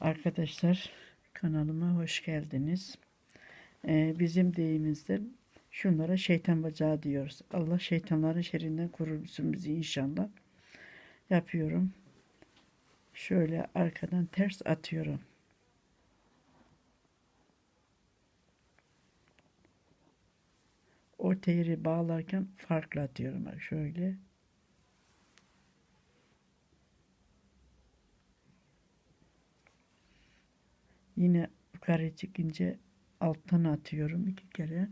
Arkadaşlar kanalıma hoş geldiniz. Ee, bizim deyimizde şunlara şeytan bacağı diyoruz. Allah şeytanların şerrinden korusun bizi inşallah. Yapıyorum. Şöyle arkadan ters atıyorum. Orta yeri bağlarken farklı atıyorum. Şöyle. Yine yukarı çıkınca alttan atıyorum iki kere.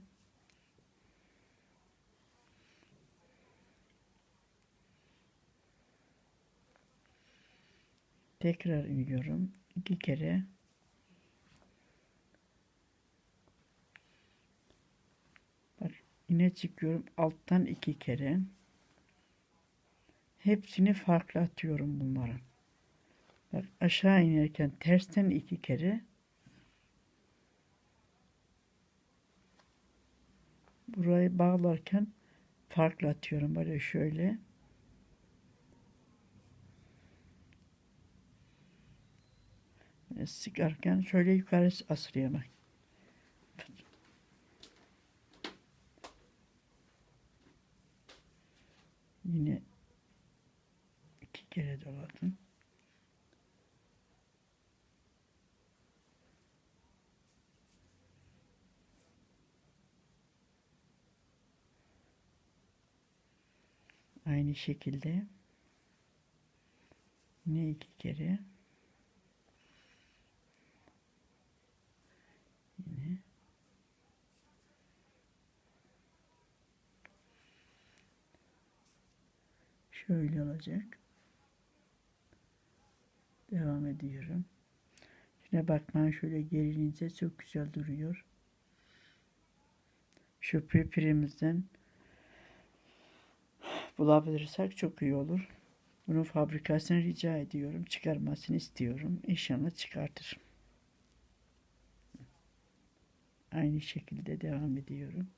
Tekrar iniyorum. iki kere. Bak yine çıkıyorum alttan iki kere. Hepsini farklı atıyorum bunların. Bak aşağı inerken tersten iki kere. Burayı bağlarken farklı atıyorum böyle şöyle. Sıkarken şöyle yukarı asırıyor bak. Yine iki kere doladım. Aynı şekilde yine iki kere yine şöyle olacak. Devam ediyorum. Şuna bakman şöyle gerilince çok güzel duruyor. Şu pipirimizden bulabilirsek çok iyi olur. Bunun fabrikasını rica ediyorum. Çıkarmasını istiyorum. İnşallah çıkartır. Aynı şekilde devam ediyorum.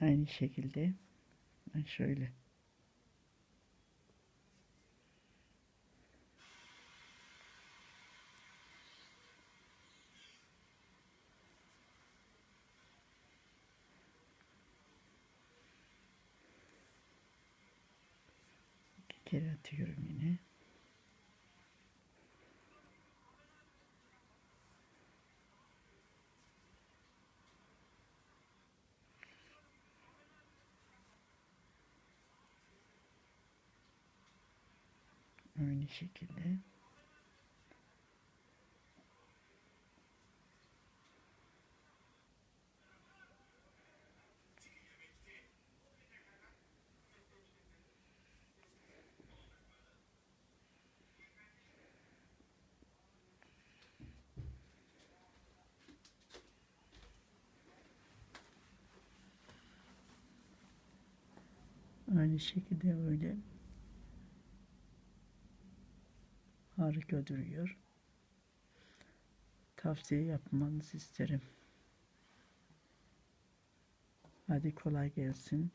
Aynı şekilde şöyle iki kere atıyorum yine. Aynı şekilde. Aynı şekilde böyle harika duruyor. Tavsiye yapmanızı isterim. Hadi kolay gelsin.